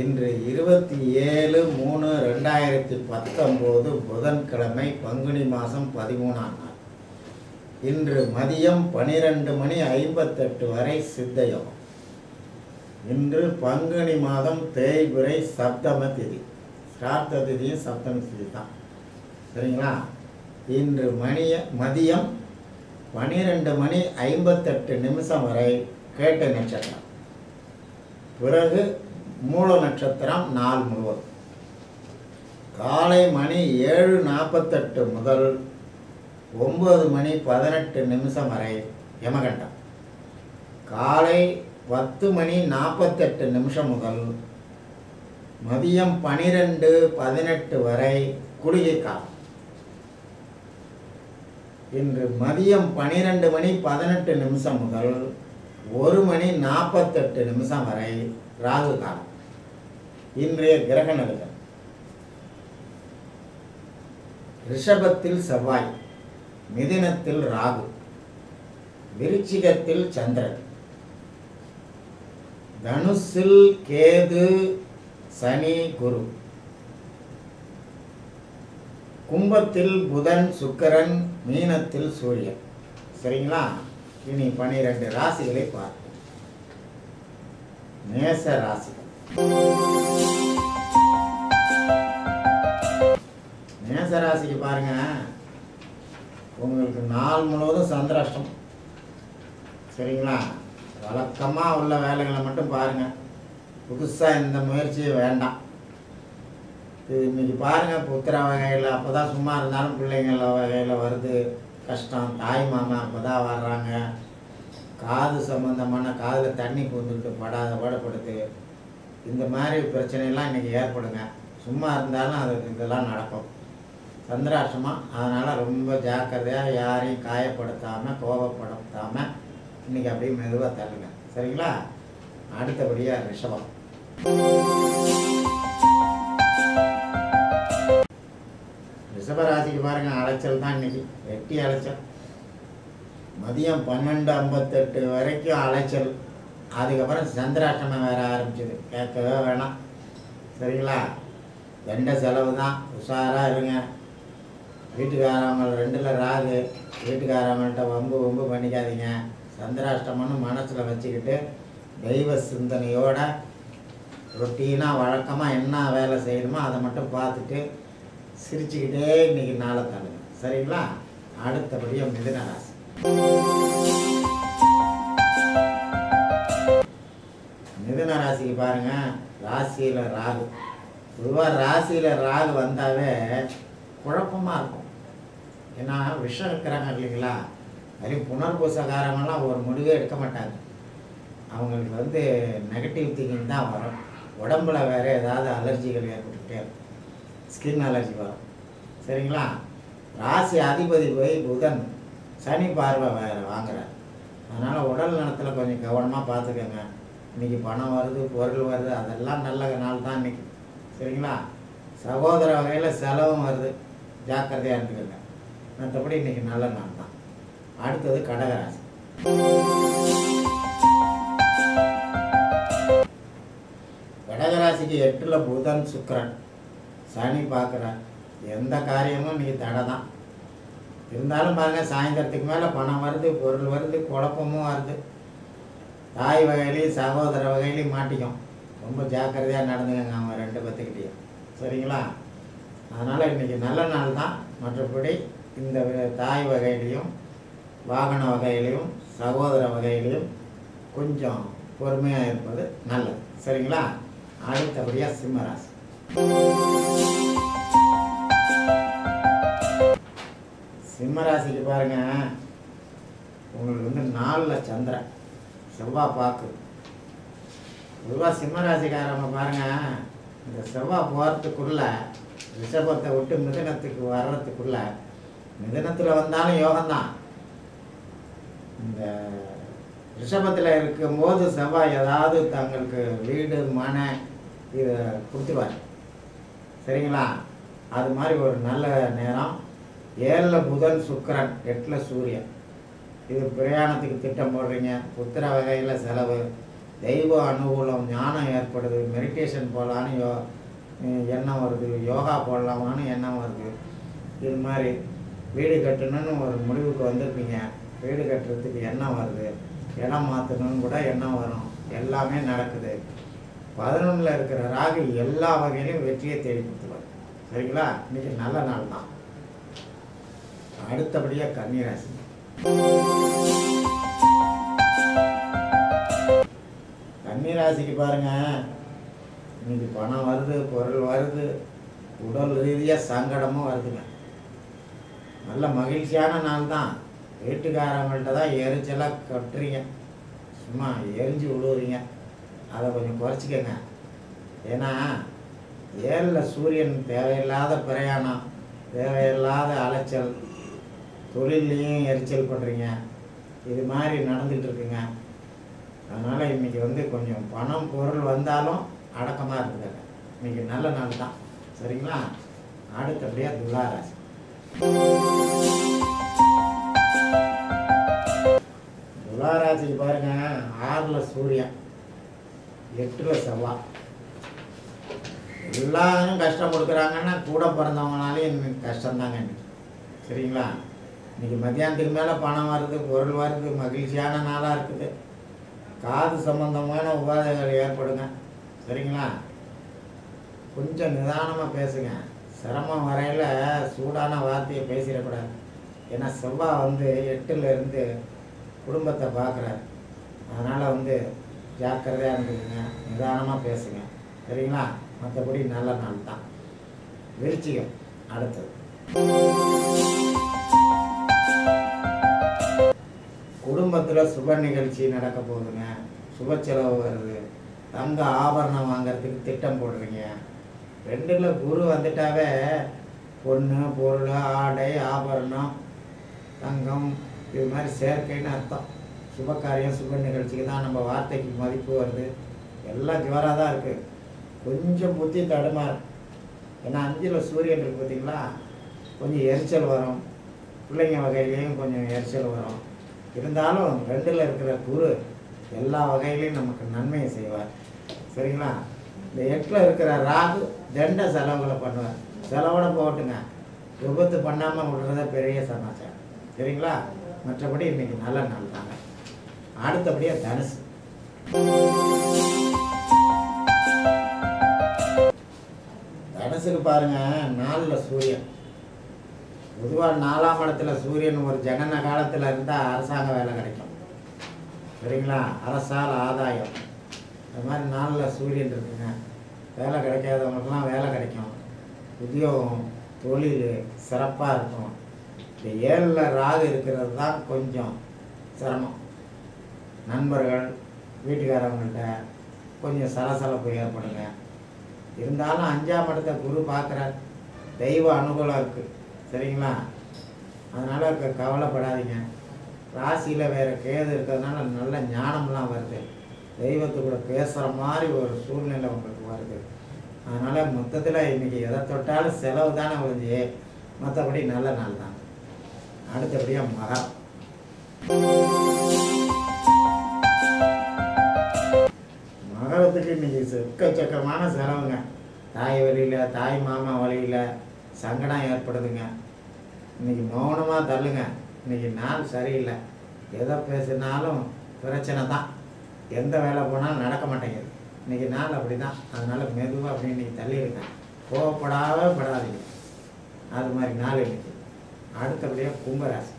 இன்று இருபத்தி ஏழு மூணு ரெண்டாயிரத்தி பத்தொம்போது புதன்கிழமை பங்குனி மாதம் பதிமூணாம் நாள். இன்று மதியம் பனிரெண்டு மணி ஐம்பத்தெட்டு வரை சித்தயோகம். இன்று பங்குனி மாதம் தேய்பிறை சப்தம திதி. சிரார்த்த திதியும் சப்தம திதி தான். சரிங்களா? இன்று மணிய மதியம் பனிரெண்டு மணி ஐம்பத்தெட்டு நிமிஷம் வரை கேட்ட நட்சத்திரம். பிறகு மூல நட்சத்திரம் நாள் முழுவதும். காலை மணி ஏழு நாற்பத்தெட்டு முதல் ஒம்பது மணி பதினெட்டு நிமிஷம் வரை யமகண்டம். காலை பத்து மணி நாற்பத்தெட்டு நிமிஷம் முதல் மதியம் பனிரெண்டு பதினெட்டு வரை குளிகை காலம். இன்று மதியம் பனிரெண்டு மணி பதினெட்டு நிமிஷம் முதல் ஒரு மணி நாற்பத்தெட்டு நிமிஷம் வரை ராகு காலம். இன்றைய கிரக நிலைகள் ரிஷபத்தில் செவ்வாய் மிதினத்தில் ராகு விருச்சிகத்தில் சந்திரன் தனுசில் கேது சனி குரு. கும்பத்தில் புதன் சுக்கரன் மீனத்தில் சூரியன். சரிங்களா? இனி பனிரெண்டு ராசிகளை பார்ப்போம். மேச ராசிகள். ராசிக்கு பாருங்க. உங்களுக்கு நாள் முழுவதும் சந்திராஷ்டம். சரிங்களா? வழக்கமாக உள்ள வேலைகளை மட்டும் பாருங்க. புதுசாக இந்த முயற்சியை வேண்டாம். இது இன்னைக்கு பாருங்க புத்திர வகையில் அப்போ தான் சும்மா இருந்தாலும் பிள்ளைங்கள வகையில் வருது. கஷ்டம். தாய் மாமா அப்போ தான் வர்றாங்க. காது சம்மந்தமான காதில் தண்ணி பூந்துட்டு படாத படப்படுது இந்த மாதிரி பிரச்சனையெல்லாம் இன்றைக்கி ஏற்படுங்க. சும்மா இருந்தாலும் அது இதெல்லாம் நடக்கும். சந்திராஷ்டமம். அதனால் ரொம்ப ஜாக்கிரதையாக யாரையும் காயப்படுத்தாமல் கோபப்படுத்தாமல் இன்றைக்கி அப்படியே மெதுவாக தள்ளுங்க. சரிங்களா? அடுத்தபடியாக ரிஷபம். ரிஷபராசிக்கு பாருங்க அலைச்சல் தான் இன்னைக்கு. வெட்டி அலைச்சல். மதியம் பன்னெண்டு ஐம்பத்தெட்டு வரைக்கும் அலைச்சல். அதுக்கப்புறம் சந்திராஷ்டமம் வேற ஆரம்பிச்சது. கேட்கவே வேணாம். சரிங்களா? எந்த செலவு தான். உஷாராக இருங்க. வீட்டுக்காரவங்க ரெண்டில் ராகு வீட்டுக்காரவங்கள்ட்ட வம்பு வம்பு பண்ணிக்காதீங்க. சந்திராஷ்டமம்னு மனசில் வச்சுக்கிட்டு தெய்வ சிந்தனையோட ரொட்டீனாக வழக்கமாக என்ன வேலை செய்யணுமோ அதை மட்டும் பார்த்துட்டு சிரிச்சுக்கிட்டே இன்னைக்கு நாளை தள்ளுங்க சரிங்களா? அடுத்தபடியாக மிதுன ராசி. மிதுன ராசிக்கு பாருங்கள் ராசியில் ராகு பொதுவாக ராசியில் ராகு வந்தாவே குழப்பமாக இருக்கும். ஏன்னா விஷம் இருக்கிறாங்க இல்லைங்களா? அதுலேயும் புனர்பூசகாரங்கெல்லாம் ஒரு முடிவே எடுக்க மாட்டாங்க. அவங்களுக்கு வந்து நெகட்டிவ் திங்கிங் தான் வரும். உடம்புல வேறு ஏதாவது அலர்ஜிகள் ஏற்பட்டுக்கிட்டே இருக்கும். ஸ்கின் அலர்ஜி வரும். சரிங்களா? ராசி அதிபதி போய் புதன் சனி பார்வை வேறு வாங்குறார். அதனால் உடல் நலத்தில் கொஞ்சம் கவனமாக பார்த்துக்கோங்க. இன்றைக்கி பணம் வருது பொருள் வருது அதெல்லாம் நல்ல நாள் தான் இன்றைக்கி சரிங்களா? சகோதர வகையில் செலவும் வருது. ஜாக்கிரதையாக இருந்துக்கோங்க. மற்றபடி இன்றைக்கி நல்ல நாள் தான். அடுத்தது கடகராசி. கடகராசிக்கு எட்டில் புதன் சுக்கரன். சனி பார்க்குறேன் எந்த காரியமும் இன்னைக்கு தடை தான். இருந்தாலும் பாருங்கள் சாயந்தரத்துக்கு மேலே பணம் வருது பொருள் வருது குழப்பமும் வருது. தாய் வகையிலையும் சகோதர வகையிலையும் மாட்டிக்கும். ரொம்ப ஜாக்கிரதையாக நடந்துக்கங்க அவங்க ரெண்டு பத்துக்கிட்டையும். சரிங்களா? அதனால் இன்றைக்கி நல்ல நாள் தான். மற்றபடி இந்த தாய் வகையிலையும் வாகன வகையிலையும் சகோதர வகையிலையும் கொஞ்சம் பொறுமையாக இருப்பது நல்லது. சரிங்களா? அடுத்தபடியாக சிம்மராசி. சிம்மராசிக்கு பாருங்க உங்களுக்கு வந்து நாலில் சந்திரன் செவ்வாய் பார்க்கு பொதுவாக சிம்மராசிக்காரங்க பாருங்க இந்த செவ்வாய் போகிறதுக்குள்ள ரிஷபத்தை விட்டு மிதனத்துக்கு வர்றதுக்குள்ள மிதனத்தில் வந்தாலும் யோகம்தான். இந்த ரிஷபத்தில் இருக்கும்போது செவ்வாய் ஏதாவது தங்களுக்கு வீடு மனை இதை கொடுத்துருவார். சரிங்களா? அது மாதிரி ஒரு நல்ல நேரம். ஏழில் புதன் சுக்கிரன் எட்டில் சூரியன். இது பிரயாணத்துக்கு திட்டம் போடுறீங்க. புத்திர வகையில் செலவு. தெய்வ அனுகூலம் ஞானம் ஏற்படுது. மெடிடேஷன் போகலான்னு யோ எண்ணம் வருது. யோகா போடலாமான்னு எண்ணம் வருது. இது மாதிரி வீடு கட்டணும்னு ஒரு முடிவுக்கு வந்திருப்பீங்க. வீடு கட்டுறதுக்கு எண்ணம் வருது? இடம் மாற்றணும்னு கூட எண்ணம் வரும்? எல்லாமே நடக்குது. பதினொன்றில் இருக்கிற ராகு எல்லா வகையிலையும் வெற்றியை தேடி கொடுத்துருவார். சரிங்களா? இன்னைக்கு நல்ல நாள் தான். அடுத்தபடியாக கன்னிராசி. கன்னிராசிக்கு பாருங்க. இன்னைக்கு பணம் வருது பொருள் வருது உடல் ரீதியாக சங்கடமும் வருதுங்க. நல்ல மகிழ்ச்சியான நாள் தான் வீட்டுக்காரங்கள்ட்ட தான் எரிச்சலாக கட்டுறீங்க. சும்மா எரிஞ்சு விழுவுறீங்க அதை கொஞ்சம் குறைச்சிக்கங்க. ஏன்னா ஏழில் சூரியன் தேவையில்லாத பிரயாணம் தேவையில்லாத அலைச்சல் தொழிலையும் எரிச்சல் பண்ணுறீங்க இது மாதிரி நடந்துகிட்ருக்குங்க. அதனால் இன்றைக்கி வந்து கொஞ்சம் பணம் பொருள் வந்தாலும் அடக்கமாக இருக்குதுங்க இன்றைக்கி நல்ல நாள் தான் சரிங்களா? அடுத்தபடியாக துளாராசி. துளாராசிக்கு பாருங்க ஆறில் சூரியன் எட்டில் செவ்வாய். எல்லாரும் கஷ்டம் கொடுக்குறாங்கன்னா கூட பிறந்தவங்கனாலே எனக்கு கஷ்டம்தாங்க இன்னைக்கு. சரிங்களா? இன்னைக்கு மத்தியானத்துக்கு மேலே பணம் வருது பொருள் வருது மகிழ்ச்சியான நாளாக இருக்குது. காது சம்பந்தமான உபாதைகள் ஏற்படுங்க. சரிங்களா? கொஞ்சம் நிதானமாக பேசுங்க. சிரமம் வரையில் சூடான வார்த்தையை பேசிடக்கூடாது. ஏன்னா செவ்வாய் வந்து எட்டுல இருந்து குடும்பத்தை பார்க்குறாரு. அதனால் வந்து ஜாக்கிரதையாக இருந்துக்குங்க. நிதானமாக பேசுங்க. சரிங்களா? மற்றபடி நல்ல நாள் தான். விருச்சிகம். அடுத்தது. குடும்பத்தில் சுப நிகழ்ச்சி நடக்க போகுதுங்க. சுப செலவு வருது. தங்க ஆபரணம் வாங்குறதுக்கு திட்டம் போடுறீங்க. ரெண்டில் குரு வந்துட்டாவே பொண்ணு பொருள் ஆடை ஆபரணம் தங்கம் இது மாதிரி சேர்க்கைன்னு அர்த்தம். சுபகாரியம் சுப நிகழ்ச்சிக்கு தான் நம்ம வார்த்தைக்கு மதிப்பு வருது. எல்லாம் ஜுவராக தான் இருக்குது கொஞ்சம் புத்தி தடுமாறும் ஏன்னா அஞ்சில் சூரியன் இருக்கு பார்த்திங்களா? கொஞ்சம் எரிச்சல் வரும். பிள்ளைங்க வகையிலையும் கொஞ்சம் எரிச்சல் வரும். இருந்தாலும் ரெண்டில் இருக்கிற குரு எல்லா வகையிலையும் நமக்கு நன்மையை செய்வார். சரிங்களா? இந்த எட்டில் இருக்கிற ராகு தண்ட செலவுகளை பண்ணுவார். செலவோட போட்டுங்க விபத்து பண்ணாமல் விடுறத பெரிய சமாச்சாரம். சரிங்களா? மற்றபடி இன்னைக்கு நல்ல நாள் தாங்க. அடுத்தபடியாக தனுசு. தனுசுக்கு பாருங்க நாளில் சூரியன். பொதுவாக நாலாம் இடத்துல சூரியன் ஒரு ஜனன காலத்தில் இருந்தால் அரசாங்க வேலை கிடைக்கும். சரிங்களா? அரசால் ஆதாயம். அது மாதிரி நாளில் சூரியன் இருக்குங்க. வேலை கிடைக்காதவங்களுக்குலாம் வேலை கிடைக்கும். உத்தியோகம் தொழில் சிறப்பாக இருக்கும். இந்த ஏழில் ராகு இருக்கிறது தான் கொஞ்சம் சிரமம். நண்பர்கள் வீட்டுக்காரவங்கள்ட்ட கொஞ்சம் சலசலப்பு ஏற்படுங்க. இருந்தாலும் அஞ்சாம் இடத்த குரு பார்க்குறார் தெய்வ அனுகூலம் இருக்குது சரிங்களா? அதனால் இருக்க கவலைப்படாதீங்க. ராசியில் வேறு கேது இருக்கிறதுனால நல்ல ஞானம்லாம் வருது. தெய்வத்து கூட பேசுகிற மாதிரி ஒரு சூழ்நிலை உங்களுக்கு வருது. அதனால் மொத்தத்தில் இன்றைக்கி எதை தொட்டாலும் செலவு தானே ஒழிஞ்சு மற்றபடி நல்ல நாள் தான். அடுத்தபடியாக மகம் மகரத்துக்கு இன்றைக்கி சொக்கச்சக்கமான செலவுங்க. தாய் வழியில் தாய் மாமா வழியில் சங்கடம் ஏற்படுதுங்க. இன்னைக்கு மௌனமாக தள்ளுங்க. இன்னைக்கு நாள் சரியில்லை. எதை பேசினாலும் பிரச்சனை தான். எந்த வேலை போனாலும் நடக்க மாட்டேங்குது. இன்னைக்கு நாள் அப்படி தான் அதனால் மெதுவாக அப்படி இன்னைக்கு தள்ளிடுங்க. கோவப்படாத படாதீங்க. அது மாதிரி நாள் இன்னைக்கு. அடுத்தபடியாக கும்பராசி.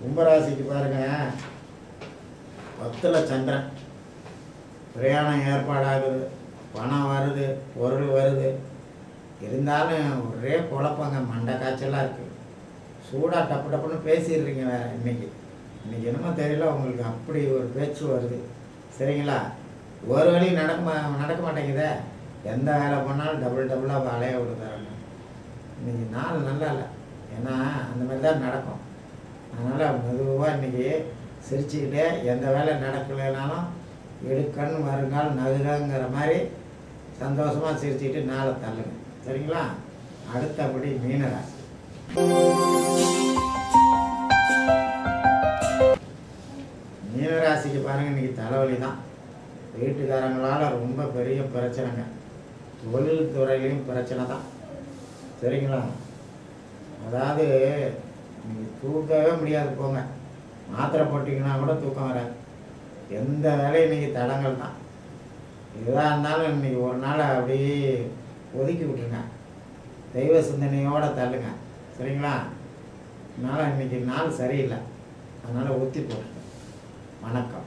கும்பராசிக்கு பாருங்க. பத்தில் சந்திரன். பிரயாணம் ஏற்பாடாகுது. பணம் வருது பொருள் வருது. இருந்தாலும் ஒரே குழப்பங்க. மண்டை காய்ச்சலாக இருக்குது சூடாக டப்பு டப்புன்னு பேசிடுறீங்க வேறு இன்றைக்கி இன்னைக்கு என்னமோ தெரியல உங்களுக்கு அப்படி ஒரு பேச்சு வருது. சரிங்களா? ஒரு வழி நடக்க மா- நடக்க மாட்டேங்குதே. எந்த வேலை பண்ணாலும் டபுள் டபுளாக அலைய விடுறாங்க. இன்னைக்கு நாள் நல்லா இல்லை. ஏன்னா அந்த மாதிரி தான் நடக்கும். அதனால் மெதுவாக இன்னைக்கு சிரிச்சுக்கிட்டே எந்த வேலை நடக்கலைனாலும் எடுக்கண் வருங்கால் நகுங்கிற மாதிரி சந்தோஷமாக சிரிச்சுக்கிட்டு நாளை தள்ளுங்க. சரிங்களா? அடுத்தபடி மீனராசி. ராசிக்கு தலைவலி தான். வீட்டுக்காரங்களால் ரொம்ப பெரிய பிரச்சனைங்க. தொழில் துறையிலையும் பிரச்சனை தான். சரிங்களா? அதாவது நீங்கள் தூக்கவே முடியாது போங்க. மாத்திரை போட்டிங்கன்னா கூட தூக்கம் வராது. எந்த வேலையும் இன்றைக்கி தடங்கள் தான். எதாக இருந்தாலும் இன்றைக்கி ஒரு நாள் அப்படியே ஒதுக்கி விட்ருங்க தெய்வ சிந்தனையோடு தள்ளுங்க. சரிங்களா? அதனால் இன்றைக்கி நாள் சரியில்லை. அதனால் ஒத்தி போட்டுருங்க வணக்கம்.